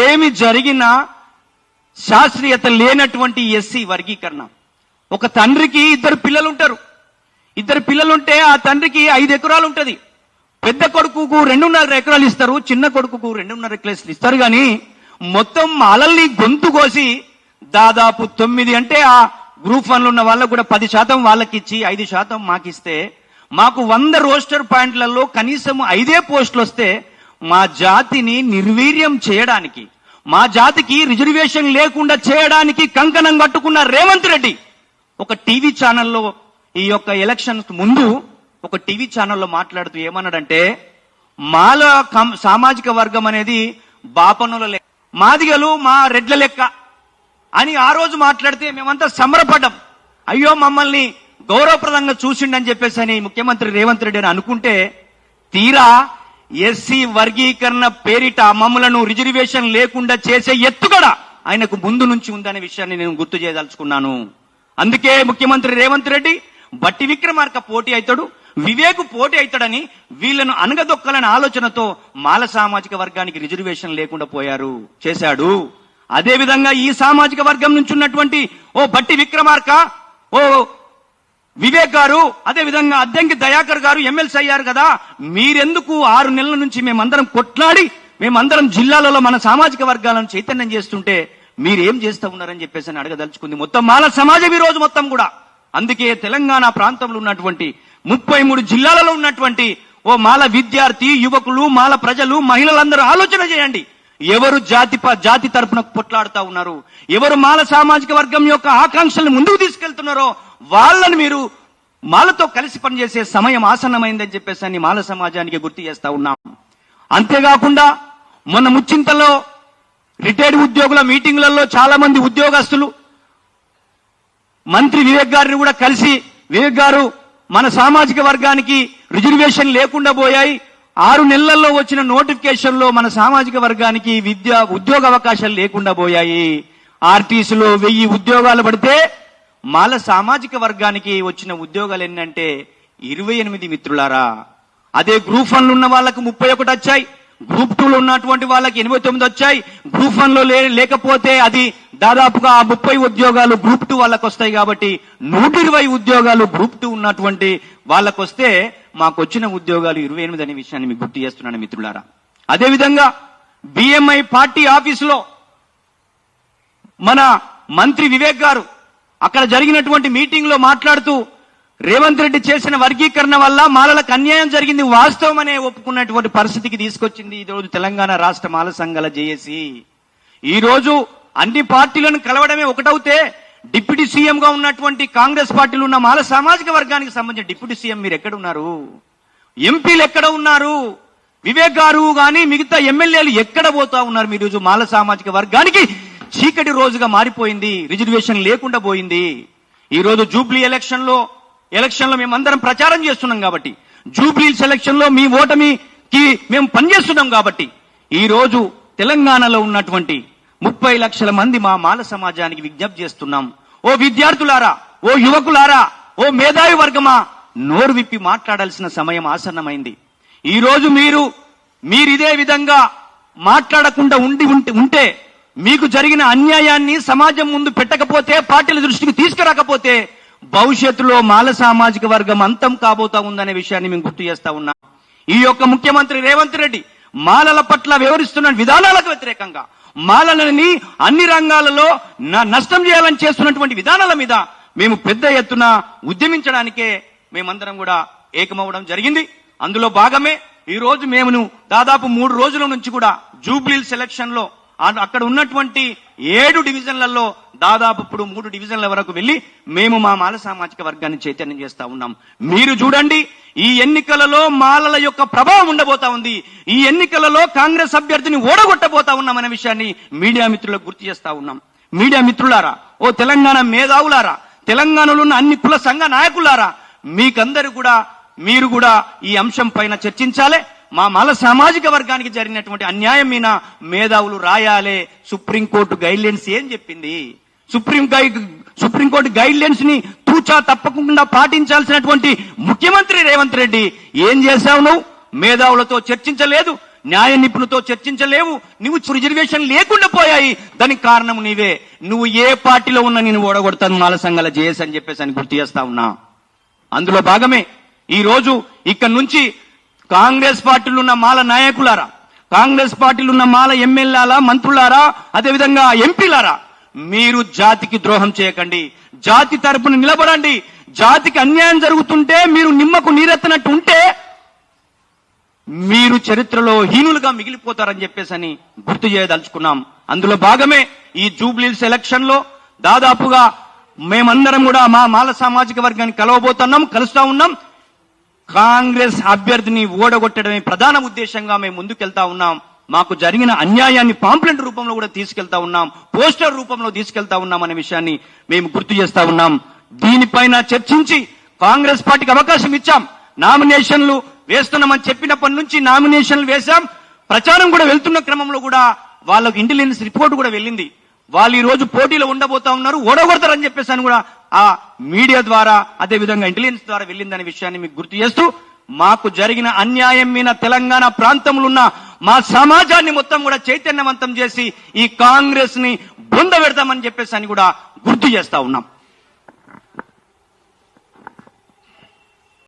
ఏమి జరిగినా శాస్త్రీయత లేనటువంటి ఎస్సీ వర్గీకరణ. ఒక తండ్రికి ఇద్దరు పిల్లలు ఉంటారు ఇద్దరు పిల్లలుంటే ఆ తండ్రికి ఐదు ఎకరాలు ఉంటుంది పెద్ద కొడుకుకు రెండున్నర ఎకరాలు ఇస్తారు చిన్న కొడుకుకు రెండున్నర ఎకరాలు ఇస్తారు కానీ మొత్తం అలల్ని గొంతు కోసి దాదాపు తొమ్మిది అంటే ఆ గ్రూప్ వన్లు ఉన్న వాళ్ళకు కూడా పది శాతం వాళ్ళకి ఇచ్చి ఐదు శాతం మాకిస్తే మాకు వంద రోస్టర్ పాయింట్లలో కనీసం ఐదే పోస్టులు వస్తే మా జాతిని నిర్వీర్యం చేయడానికి మా జాతికి రిజర్వేషన్ లేకుండా చేయడానికి కంకణం కట్టుకున్న రేవంత్ రెడ్డి ఒక టీవీ ఛానల్లో ఈ యొక్క ఎలక్షన్ ముందు ఒక టీవీ ఛానల్లో మాట్లాడుతూ ఏమన్నాడంటే మాల సామాజిక వర్గం అనేది బాపనుల లెక్క మాదిగలు మా రెడ్ల లెక్క అని ఆ రోజు మాట్లాడితే మేమంతా సంబరపడ్డాం. అయ్యో మమ్మల్ని గౌరవప్రదంగా చూసిండని చెప్పేసి అని ముఖ్యమంత్రి రేవంత్ రెడ్డి అని అనుకుంటే తీరా ఎస్సీ వర్గీకరణ పేరిట మమ్మలను రిజర్వేషన్ లేకుండా చేసే ఎత్తుగడ ఆయనకు ముందు నుంచి ఉందనే విషయాన్ని నేను గుర్తు చేయదలుచుకున్నాను. అందుకే ముఖ్యమంత్రి రేవంత్ రెడ్డి బట్టి విక్రమార్క పోటీ అవుతాడు వివేకు పోటీ అవుతాడని వీళ్ళను అనగదొక్కాలనే ఆలోచనతో మాల సామాజిక వర్గానికి రిజర్వేషన్ లేకుండా పోయారు చేశాడు. అదే విధంగా ఈ సామాజిక వర్గం నుంచి ఉన్నటువంటి ఓ బట్టి విక్రమార్క ఓ వివేక్ గారు అదే విధంగా అద్దెంకి దయాకర్ గారు ఎమ్మెల్సీ అయ్యారు కదా మీరెందుకు ఆరు నెలల నుంచి మేమందరం కొట్లాడి మేమందరం జిల్లాలలో మన సామాజిక వర్గాలను చైతన్యం చేస్తుంటే మీరేం చేస్తూ ఉన్నారని చెప్పేసి అని అడగదలుచుకుంది. మొత్తం మాల సమాజం ఈ రోజు మొత్తం కూడా. అందుకే తెలంగాణ ప్రాంతంలో ఉన్నటువంటి ముప్పై మూడు జిల్లాలలో ఉన్నటువంటి ఓ మాల విద్యార్థి యువకులు మాల ప్రజలు మహిళలందరూ ఆలోచన చేయండి. ఎవరు జాతి ప- జాతి తరపున కొట్లాడుతా ఉన్నారు? ఎవరు మాల సామాజిక వర్గం యొక్క ఆకాంక్షలను ముందుకు తీసుకెళ్తున్నారో వాళ్ళని మీరు మాలతో కలిసి పనిచేసే సమయం ఆసన్నమైందని చెప్పేసి అని మాల సమాజానికి గుర్తు చేస్తా ఉన్నాం. అంతేకాకుండా మొన్న ముచ్చింతలో రిటైర్డ్ ఉద్యోగుల మీటింగ్లలో చాలా మంది ఉద్యోగస్తులు మంత్రి వివేక్ గారిని కూడా కలిసి వివేక్ గారు మన సామాజిక వర్గానికి రిజర్వేషన్ లేకుండా పోయాయి. ఆరు నెలల్లో వచ్చిన నోటిఫికేషన్లో మన సామాజిక వర్గానికి విద్య ఉద్యోగ అవకాశాలు లేకుండా పోయాయి. ఆర్టీసీలో వెయ్యి ఉద్యోగాలు పడితే మాల సామాజిక వర్గానికి వచ్చిన ఉద్యోగాలు ఎన్నంటే ఇరవై ఎనిమిది మిత్రులారా. అదే గ్రూప్ వన్లు ఉన్న వాళ్ళకు ముప్పై ఒకటి వచ్చాయి. గ్రూప్ టూలో ఉన్నటువంటి వాళ్ళకి ఎనభై తొమ్మిది వచ్చాయి. గ్రూప్ వన్లో లే- లేకపోతే అది దాదాపుగా ఆ ముప్పై ఉద్యోగాలు గ్రూప్ టూ వాళ్ళకు వస్తాయి కాబట్టి నూట ఇరవై ఉద్యోగాలు గ్రూప్ టూ ఉన్నటువంటి వాళ్ళకు వస్తే మాకు వచ్చిన ఉద్యోగాలు ఇరవై ఎనిమిది అనే విషయాన్ని మీకు గుర్తు చేస్తున్నాను మిత్రులారా. అదే విధంగా బిఎంఐ పార్టీ ఆఫీసులో మన మంత్రి వివేక్ గారు అక్కడ జరిగినటువంటి మీటింగ్లో మాట్లాడుతూ రేవంత్ రెడ్డి చేసిన వర్గీకరణ వల్ల మాలలకు అన్యాయం జరిగింది వాస్తవం అనే ఒప్పుకున్నటువంటి పరిస్థితికి తీసుకొచ్చింది ఈ రోజు తెలంగాణ రాష్ట్ర మాల సంఘాల జేఏసీ. ఈ రోజు అన్ని పార్టీలను కలవడమే ఒకటవుతే డిప్యూటీ సీఎం గా ఉన్నటువంటి కాంగ్రెస్ పార్టీలు ఉన్న మాల సామాజిక వర్గానికి సంబంధించిన డిప్యూటీ సీఎం మీరు ఎక్కడ ఉన్నారు ఎంపీలు ఎక్కడ ఉన్నారు? వివేక్ గారు కానీ మిగతా ఎమ్మెల్యేలు ఎక్కడ పోతా ఉన్నారు మీరు ఈరోజు మాల సామాజిక వర్గానికి? చీకటి రోజుగా మారిపోయింది రిజర్వేషన్ లేకుండా పోయింది. ఈ రోజు జూబ్లీ ఎలక్షన్లో ఎలక్షన్లో మేమందరం ప్రచారం చేస్తున్నాం కాబట్టి జూబ్లీ సెలక్షన్లో మీ ఓటమికి మేము పనిచేస్తున్నాం కాబట్టి ఈ రోజు తెలంగాణలో ఉన్నటువంటి ముప్పై లక్షల మంది మా మాల సమాజానికి విజ్ఞప్తి చేస్తున్నాం. ఓ విద్యార్థులారా ఓ యువకులారా ఓ మేధావి వర్గమా నోరు విప్పి మాట్లాడాల్సిన సమయం ఆసన్నమైంది. ఈ రోజు మీరు మీరిదే విధంగా మాట్లాడకుండా ఉండి ఉంటే ఉంటే మీకు జరిగిన అన్యాయాన్ని సమాజం ముందు పెట్టకపోతే పార్టీల దృష్టికి తీసుకురాకపోతే భవిష్యత్తులో మాల సామాజిక వర్గం అంతం కాబోతా ఉందనే విషయాన్ని మేము గుర్తు చేస్తా ఉన్నాం. ఈ యొక్క ముఖ్యమంత్రి రేవంత్ రెడ్డి మాలల పట్ల వివరిస్తున్న విధానాలకు వ్యతిరేకంగా మాలలని అన్ని రంగాలలో నష్టం చేయాలని చేస్తున్నటువంటి విధానాల మీద మేము పెద్ద ఎత్తున ఉద్యమించడానికే మేమందరం కూడా ఏకమవడం జరిగింది. అందులో భాగమే ఈ రోజు మేము దాదాపు మూడు రోజుల నుంచి కూడా జూబ్లీ సెలక్షన్లో అక్కడ ఉన్నటువంటి ఏడు డివిజన్లలో దాదాపు ఇప్పుడు మూడు డివిజన్ల వరకు వెళ్ళి మేము మా మాల సామాజిక వర్గాన్ని చైతన్యం చేస్తా ఉన్నాం. మీరు చూడండి ఈ ఎన్నికలలో మాలల యొక్క ప్రభావం ఉండబోతా ఉంది. ఈ ఎన్నికలలో కాంగ్రెస్ అభ్యర్థిని ఓడగొట్టబోతా ఉన్నాం అనే విషయాన్ని మీడియా మిత్రులకు గుర్తు చేస్తా ఉన్నాం. మీడియా మిత్రులారా ఓ తెలంగాణ మేధావులారా తెలంగాణలో ఉన్న అన్ని కుల సంఘ నాయకులారా మీకందరూ కూడా మీరు కూడా ఈ అంశం పైన చర్చించాలి. మా మాల సామాజిక వర్గానికి జరిగినటువంటి అన్యాయం మీద మేధావులు రాయాలే. సుప్రీంకోర్టు గైడ్లైన్స్ ఏం చెప్పింది? Supreme guide supreme court guide లైన్స్ని తూచా తప్పకుండా పాటించాల్సినటువంటి ముఖ్యమంత్రి రేవంత్ రెడ్డి ఏం చేశావు నువ్వు? మేధావులతో చర్చించలేదు న్యాయ నిపుణులతో చర్చించలేవు నువ్వు రిజర్వేషన్ లేకుండా పోయాయి. దానికి కారణం నీవే. నువ్వు ఏ పార్టీలో ఉన్నా నేను ఓడగొడతాను మాల సంఘాల జేఎస్ అని చెప్పేసి అని గుర్తు చేస్తా ఉన్నా. అందులో భాగమే ఈ రోజు ఇక్కడ నుంచి కాంగ్రెస్ పార్టీలు ఉన్న మాల నాయకులారా కాంగ్రెస్ పార్టీలు ఉన్న మాల ఎమ్మెల్యేలా మంత్రులారా అదేవిధంగా ఎంపీలారా మీరు జాతికి ద్రోహం చేయకండి. జాతి తరపున నిలబడండి. జాతికి అన్యాయం జరుగుతుంటే మీరు నిమ్మకు నీరెత్తనట్టు ఉంటే మీరు చరిత్రలో హీనులుగా మిగిలిపోతారని చెప్పేసి అని గుర్తు చేయదలుచుకున్నాం. అందులో భాగమే ఈ జూబ్లీల్స్ ఎలక్షన్లో దాదాపుగా మేమందరం కూడా మా మాల సామాజిక వర్గాన్ని కలవబోతున్నాం కలుస్తా ఉన్నాం. కాంగ్రెస్ అభ్యర్థిని ఓడగొట్టడమే ప్రధాన ఉద్దేశంగా మేము ముందుకెళ్తా ఉన్నాం. మాకు జరిగిన అన్యాయాన్ని పాంప్లెంట్ రూపంలో కూడా తీసుకెళ్తా ఉన్నాం పోస్టర్ రూపంలో తీసుకెళ్తా ఉన్నాం అనే విషయాన్ని మేము గుర్తు చేస్తా ఉన్నాం. దీనిపైన చర్చించి కాంగ్రెస్ పార్టీకి అవకాశం ఇచ్చాం. నామినేషన్లు వేస్తున్నామని చెప్పినప్పటి నుంచి నామినేషన్లు వేశాం. ప్రచారం కూడా వెళ్తున్న క్రమంలో కూడా వాళ్ళకు ఇంటెలిజెన్స్ రిపోర్ట్ కూడా వెళ్ళింది. వాళ్ళు ఈ రోజు పోటీలో ఉండబోతా ఉన్నారు ఓడగొడతారని చెప్పేసి అని కూడా ఆ మీడియా ద్వారా అదే విధంగా ఇంటెలిజెన్స్ ద్వారా వెళ్ళిందనే విషయాన్ని మీకు గుర్తు చేస్తూ మాకు జరిగిన అన్యాయం మీద తెలంగాణ ప్రాంతంలో ఉన్న మా సమాజాన్ని మొత్తం కూడా చైతన్యవంతం చేసి ఈ కాంగ్రెస్ని బృంద పెడతామని చెప్పేసి అని కూడా గుర్తు చేస్తా ఉన్నాం.